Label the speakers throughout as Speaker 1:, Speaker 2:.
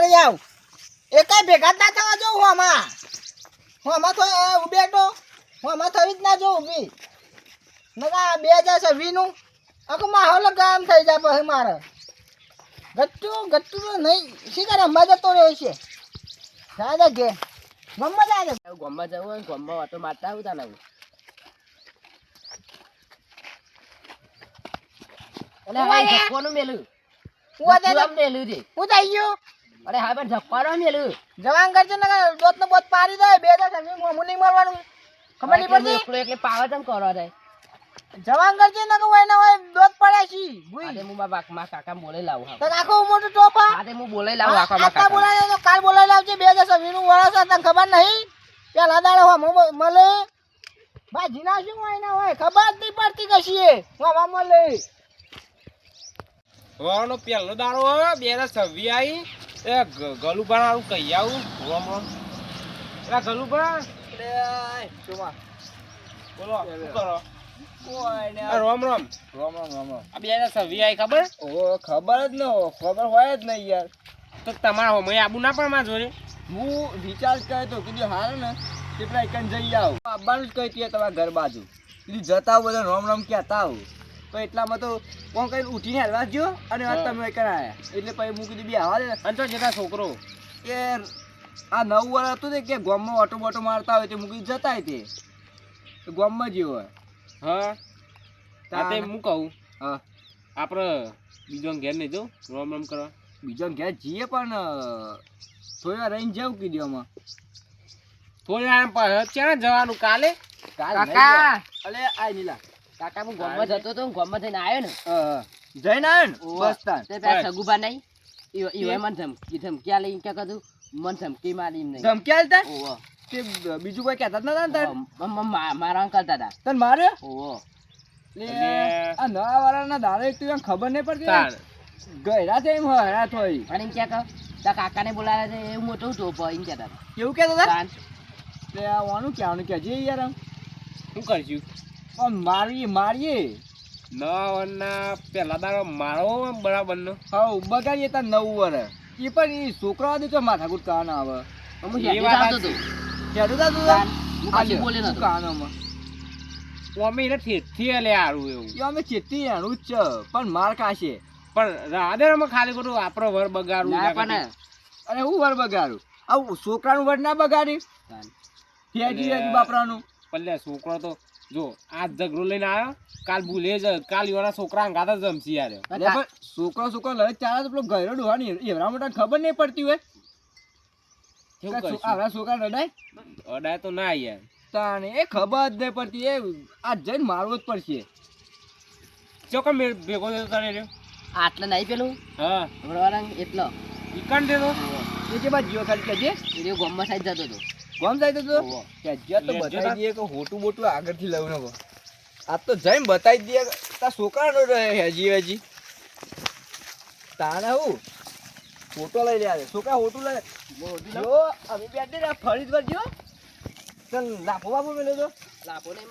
Speaker 1: મારી આવ. એ કઈ ભેગા ના થવા જો હું આમાં. આમાં તો ઉભે તો આમાં થવી જ ના જો ઊભી. નકા બે હજાર છવ્વીસનું આખું માહોલ ગામ થઈ જાય પછી મારે. ગટ્ટું ગટ્ટું તો નહીં. શી કરે? અંબા જતો રહ્યો છે. દાદા કે મમ્મા દાદા
Speaker 2: ગોમમાં જવું હોય ગોમમાં વાતો મારતા આવું તાને અરે હવે મેલું
Speaker 1: હું
Speaker 2: મેલું છે.
Speaker 1: હું થઈ ગયું?
Speaker 2: અરે હા પણ ધક્કોનું મેલું
Speaker 1: જવાન કરજે ને બોત નો બોત પાડી દે બે હજાર છવ્વીસ હું નહીં મળવાનું. ખબર નહીં પડતી?
Speaker 2: એકલો એટલે પાવર તમ કરો રે?
Speaker 1: જવાન કરજે ને કે હોય ને હોય દોત પડ્યા છી. ભૂઈ
Speaker 2: અરે હું મારા બાપ- મારા કાકા બોલે લાવું
Speaker 1: તો આખો મોટો ટોપા
Speaker 2: અરે હું બોલે લાવું આખા મારા કાકા
Speaker 1: બોલાય તો કાલ બોલાવી લાવજે બે હજાર છવ્વીસનું વર્ષ તને ખબર નહીં? પેલા દાડો હો મો- મળે. ભાજી ના શું હોય ને હોય ખબર જ નહીં પડતી કશી એ હો મળે.
Speaker 3: વાનો પેલો દાડો બે હજાર છવ્વીસ આવી એ ગલુભા હારું કહી આવું? રોમ રોમ એટલે ગલુભા બોલો શું કરો? આ રોમ રોમ.
Speaker 1: રામ રામ રામ રામ.
Speaker 3: આ બે છવ્વીસ આવી ખબર?
Speaker 1: ઓ ખબર જ ન હો ખબર હોય જ નહીં યાર.
Speaker 3: તો તમારા હોમય આબુ ના પણ માં જોડે
Speaker 1: હું રિચાર્જ કર્યો તો કીધું હારે ને કેટલા એકન જઈ આવું. આવવાનું જ કહી ત્યાં તમારા ઘર બાજુ. કીધું જતા આવું બધા રોમ રોમ કહેતા આવું? તો એટલામાં તો કોણ કઈ ઉઠીને હલવા ગયો અને
Speaker 3: વાત
Speaker 1: તમે એકન એટલે પછી મૂકી દીધી બી આવા દે.
Speaker 3: અને તો જતા છોકરો.
Speaker 1: કે આ નવ વર્ષ હતું ને કે ગોમમાં ઓટો બોટો મારતા હોય તે મૂકી જતા હોય તે. ગોમમાં જેવો હોય.
Speaker 3: હા.
Speaker 1: તાતે
Speaker 3: હું કહું?
Speaker 1: હા.
Speaker 3: આપણે બીજો ઘેર નહીં જવું? રોમ રોમ કરવા?
Speaker 1: બીજો ઘેર જઈએ પણ થોડી વાર રહીને જવું કીધું આમાં.
Speaker 3: થોડી વાર ક્યાં જવાનું? કાલે?
Speaker 1: કાલે અલે આ નીલા.
Speaker 2: કાકા હું ગોમમાં જતો તો ગોમમાં જઈને આવ્યો ને.
Speaker 1: જઈને આવ્યો ને? બસ તાન
Speaker 2: તે પેલા સગુબા નહીં. ઈ- ઈ હોય મને ધમકી ધમકી લઈને કે કીધું મને ધમકી મારી નહીં.
Speaker 1: ધમકી આલતા
Speaker 2: ઓવો
Speaker 1: તે બીજું કોઈ કહેતા નતા ને તાર
Speaker 2: મારા કરતા હતા
Speaker 1: તને માર્યો
Speaker 2: ઓવો
Speaker 1: આ નવા વાળાના દાડે એક તો એમ ખબર નહીં પડતી ગયરા છે એમ હરા થોડી
Speaker 2: અને એમ કે તા કાકાને બોલાવે છે એવું મોટું ટોપ એમ કહેતા
Speaker 1: કેવું કહેતા હતા?
Speaker 2: તાન.
Speaker 1: લે આ વાનું કહેવાનું કે યાર
Speaker 3: શું કરશું
Speaker 1: આમ મારીએ.
Speaker 3: નવના પેલા દાડો મારો બરાબર નો
Speaker 1: હવ બગાડીએ તા નવ વર એ પણ એ છોકરા દે તો માથાકૂટ કાન આવે. તા તું
Speaker 2: બોલે નતો.
Speaker 3: અમે એને ઠેઠી લે આરું એવું.
Speaker 1: એ અમે ચેતી એનું જ છે પણ માર કાશે
Speaker 3: પણ રાધે અમે ખાલી ખોટું આપણો વર બગાડું
Speaker 2: ના પણ
Speaker 1: અરે હું વર બગાડું? આવું છોકરાનું વર ના બગાડી
Speaker 2: તાન.
Speaker 1: ફેજી બાપરાનું.
Speaker 3: પલ્લે છોકરો તો જો આજ ઝઘડો લઈને આવ્યો. કાલ ભૂલે જ કાલ યોના છોકરા અંગાત જ
Speaker 1: યાર. પણ છોકરો છોકરો લડે ચાલે તો પેલો ગયરો ડોવાની એવડા મોટા ખબર નહીં પડતી હોય. આવડા છોકરા રડાય?
Speaker 3: અડાય તો ના યાર.
Speaker 1: તાને એ ખબર જ નહીં પડતી. એ આ જઈને મારવો જ પડશે.
Speaker 3: ચોકમ ભેગો થયો તારે રહ્યો?
Speaker 2: આટલે નહીં પેલું?
Speaker 3: હા.
Speaker 2: રંગ એટલો.
Speaker 3: ઈકણ દેતો
Speaker 1: એ કે બાદ જીવો ખાલી કહેજે
Speaker 2: એ ગોમમાં સાઈડ જતો હતો.
Speaker 1: કોમ જાય તો તું બતાવી દઈએ કે હોટું બોટું આગળથી લઉં ને આ તો જઈને બતાવી દઈએ તાર છોકરાનો રહે હેજી વેજી તાને હું? ફોટો લઈ લે છોકરા હોટું લઈ જો અમે બેઠે ને ફરી જ કરજો ચાલ લાફો બાપો મેળ્યો તો.
Speaker 2: નહીં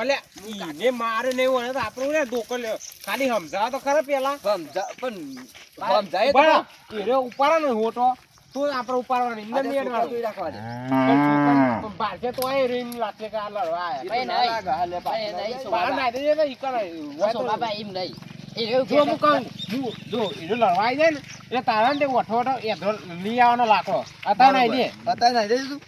Speaker 2: મને કે
Speaker 3: ઈને મારે નહીં હોય તો આપણું ને ધોકો લ્યો ખાલી સમજાવ તો ખરા પેલા.
Speaker 1: સમજા પણ સમજાય તો
Speaker 3: રહ્યો ઉપાડો ને હોટો. તો આપણે ઉપાડવાની અંદર નહીં અડવાનું.
Speaker 1: તોય રાખવા દે
Speaker 3: પણ છોકરા- તો આય રહીને લાગે કે આ લડવા આયા.
Speaker 2: ભાઈ
Speaker 1: ના
Speaker 2: નહીં.
Speaker 1: લાગે, હાલે
Speaker 2: ભાઈ નહીં,
Speaker 1: જાય.
Speaker 3: બહાર નાઈ દેજે તો ઈકણ આય. તો-
Speaker 2: સોમા ભાઈ એમ નહીં એ
Speaker 3: જો હું કહું, જો એનો લડવા જાય ને એટલે તારા ને તે ઓઠો ઓઠો એધો લઈ આવવાનો લાકડો અત્યારે નાઈ દે
Speaker 1: અત્યારે નાઈ દેજે તું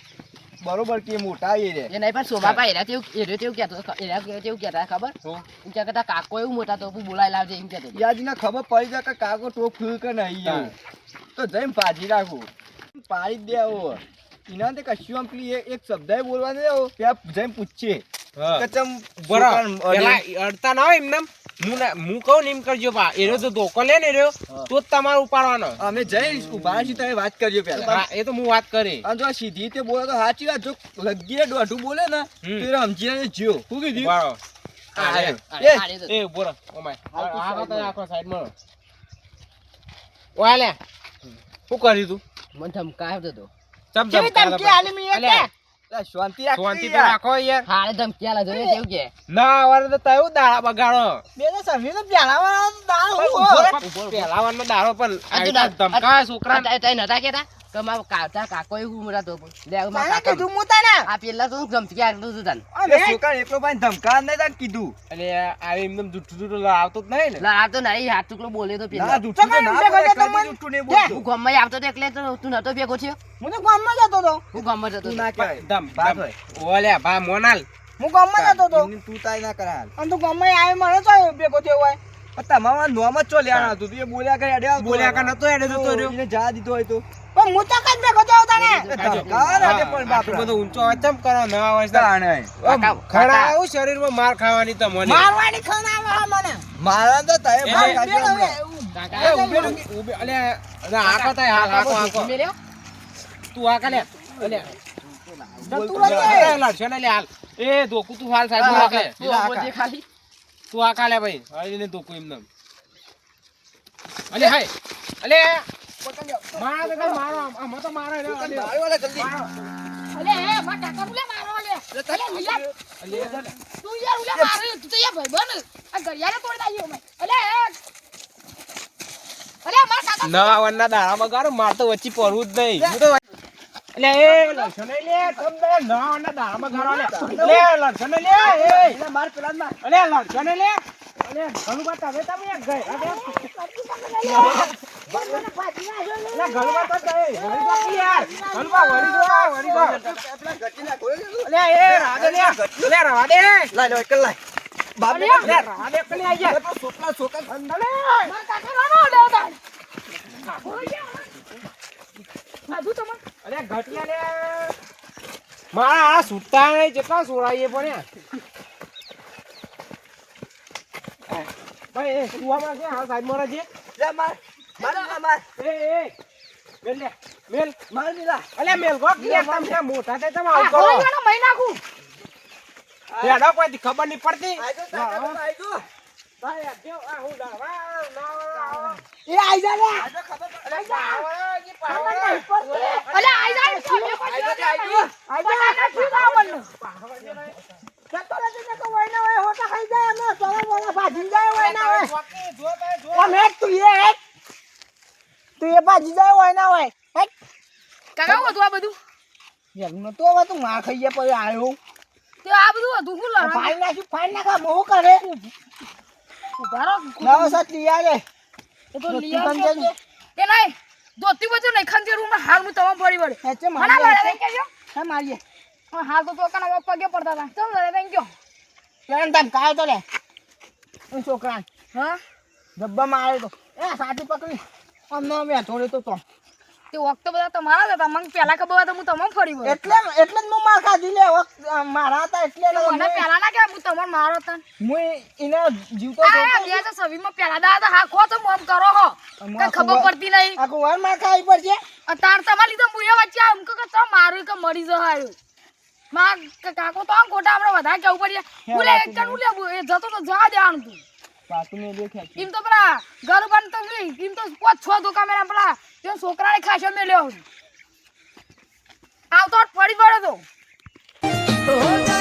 Speaker 1: બરોબર કે મોટા એ રે.
Speaker 2: એ નહીં પણ શોભા ભાઈ એરા તેવું એ રહ્યો તેવું કહેતો એરા તેવું કહેતા ખબર?
Speaker 3: હું
Speaker 2: એમ કે કહેતા કાકો એવું મોટા તો બોલાય લાવજે એમ કહેતો હતો.
Speaker 1: યાદીને ખબર પડી જાય કે કાકો ટોપ ફૂલ કે નહીં. તો જઈને પાજી રાખું. પાડી જ દે આવો એના તે કશું આમ પેલી એક- શબ્દ બોલવા દે આવો ત્યાં જઈને પૂછીએ. કચમ ચમ
Speaker 3: બરાબર. અડતા ના હોય એમને હું કહું ને કરજો બા એનો જો ધોકો લે ને રહ્યો તો જ તમારે ઉપાડવાનો.
Speaker 1: અમે જઈ ઊભા છીએ તમે વાત કરજો પેલા
Speaker 3: એ તો હું વાત કરી.
Speaker 1: અને જો સીધી રીતે બોલે તો સાચી વાત જો લગીએ દોઢું બોલે ને. તો એને જ્યો શું કીધું?
Speaker 3: ઉપાડો.
Speaker 1: આ
Speaker 3: હા,
Speaker 1: રહ્યો.
Speaker 2: આ-
Speaker 1: એ.
Speaker 3: ઓમાય. આખો. શું કર્યું તું?
Speaker 2: મને ધમકાવ્યો હતો
Speaker 3: ચમ ચમ
Speaker 1: ધમકી આલી મેં એ
Speaker 3: અલ્યા,
Speaker 1: લે, શાંતિ
Speaker 3: શાંતિ તો રાખો યાર.
Speaker 2: હારે ધમકી આલે જોઈએ કેવું કે?
Speaker 3: ના તો તયું બગાડો
Speaker 1: બે તો તો દાળ
Speaker 3: પણ
Speaker 2: આ તું
Speaker 3: છોકરા
Speaker 2: આ તઈ નતા કેતા કે મારો કાકા કાકો એવું ઉમરા તો લે આ કાકા
Speaker 1: કીધું હું તને.
Speaker 2: આ પેલા તો ધમકી આટલું હતું તને.
Speaker 1: અમે
Speaker 3: એટલે આ એમને જુઠ્ઠું જુઠ્ઠું લાવતો જ નહીં ને.
Speaker 2: લા તો નહીં હાથ ટુકડો બોલે તો પેલા. હું આવતો એટલે તો તું નતો ભેગો થયો?
Speaker 1: હું તો ગામમાં જતો હતો.
Speaker 2: હું ગામમાં જતો હતો.
Speaker 3: ધમ ધમ ઓલે ભા મોનાલ.
Speaker 1: હું ગામમાં જતો હતો. અને તું ગામમાં આવી મને તો ભેગો થયો હોય.
Speaker 3: બોલ્યા કા નતો એને જતો રહ્યો.
Speaker 1: પણ હું તો કઈ ભેગો થયો તને
Speaker 3: આટલું બધો ઊંચો અવાજ ચમ કરો? નવા વર્ષ
Speaker 2: કાકા-
Speaker 3: ખરા. આવું શરીરમાં માર ખાવાની તમને
Speaker 1: મારવાની ખાના આવે હા મને.
Speaker 3: મારા તો તય
Speaker 1: આ ઉભેલો
Speaker 2: કાકા
Speaker 3: ઉભે ઉભે અલ્યા આકો તય હાલ આકો આકો
Speaker 2: મેલ્યો?
Speaker 3: તું આ કાલે અલે. અલે લડશો ને હાલ. એ ધોકું તું હાલ સાહેબ
Speaker 2: તું બોલજે ખાલી
Speaker 3: તું આકા લે ભાઈ. હવે ને ધોકું એમ અલે હાય. અલે. મારા તો મારો આમાં તો મારો રે અલે.
Speaker 4: અલે હે માર કાકા બોલે મારો અલે અલે લીલા
Speaker 3: અલે
Speaker 4: તું યાર ઉલે મારે તું તો યાર ભાઈ બન આ ઘરિયાળે તોડી દાયો મે અલે અલે માર કાકા
Speaker 3: નવા વનના દાડા બગાડો માર તો વચ્ચે પડવું જ નહીં. હું તો એટલે એ લક્ષણ લે તમને ના ના દાડા બગાડો લે. લે ને લે એ. અલે લડશો ને લે. અલે ઘણું બાત હવે તમે એક ગઈ. અલે અલે ઘણું બાત તો ગઈ. વળી તો યાર. ઘણું બા વળી જો વળી જો. અલે એ રાધે લે. અલે રાધે. લે રાધે કલી આઈ જા. અલે
Speaker 4: માર કાકા રાનો અલે. તા સાધુ તમે
Speaker 3: અરે ઘટિયા લે મારા આ સુતા નહીં જેટલા સોળાઈએ પણ ભાઈ એ કુવામાં છે? હા સાહેબ મારા છે? એ એ મેલ લે. મેલ. અલે મેલ ગો. કે તમ છે મોટા તે તમે આવું કરો.
Speaker 4: મહિના કુ નાખું.
Speaker 3: એડો કોઈ ખબર નહીં પડતી. આજો આ ના
Speaker 1: ને તો એ હેક. તું એ ભાજી જાય વયના વય. હેક.
Speaker 4: કાકા હું હતું આ બધું?
Speaker 1: યાર, તો હવે તું માર ખાઈ ગયા પછી આવ્યો
Speaker 4: તે આ બધું હતું હું લડવા
Speaker 1: ફાઈન નાખી ફાઈન નાખા બહુ કરે.
Speaker 4: ઉભારો
Speaker 1: નવો સાથ લઈ આવે
Speaker 4: એ તો લઈ
Speaker 1: તને
Speaker 4: એ નહીં ધોતી બધું નહીં ખંજેર હું હાલ તમામ વળે.
Speaker 1: હે મારીએ
Speaker 4: હાલ તો તો કના પગે પડતા હતા. ચમ બેન ગયો
Speaker 1: કેમ તમ કાય તો લે. એ છોકરા
Speaker 4: હા?
Speaker 1: ડબ્બામાં આવ્યો તો. એ સાથી પકડી. અમને અમે થોડી તો તો.
Speaker 4: તે વખતે બધા તમારા હતા. મને પહેલા ખબર હોય તો હું તમને ફરી વળે.
Speaker 1: એટલે એટલે જ હું માર ખાધી. લે મારા હતા એટલે
Speaker 4: મને
Speaker 1: હું-
Speaker 4: પહેલા ના કે હું તમને મારો હતા.
Speaker 1: હું એને જીવતો
Speaker 4: આ બે હજાર છવ્વીસમાં પહેલા દા હતા હા ખો તો મોમ કરો હો. કે ખબર પડતી નહીં.
Speaker 1: આખો વાર માર ખાઈ પડશે?
Speaker 4: તાર તમારી લીધે હું એ વચ્ચે આમ કે તો મારું કે મરી જહાયું માં ક- કાકો તો આમ ખોટા આપણે વધારે કેવું પડી
Speaker 1: હે,
Speaker 4: એક જણ એ જતો તો જા દેવાનું તું.
Speaker 1: પાછું મેં દેખ્યા છે.
Speaker 4: એમ તો પેલા ઘર બન તો નહીં એમ તો પાંચ છ દુકા મેં પેલા તે છોકરાને ખાસો મેલ્યો આવતો પડી પડ્યો તો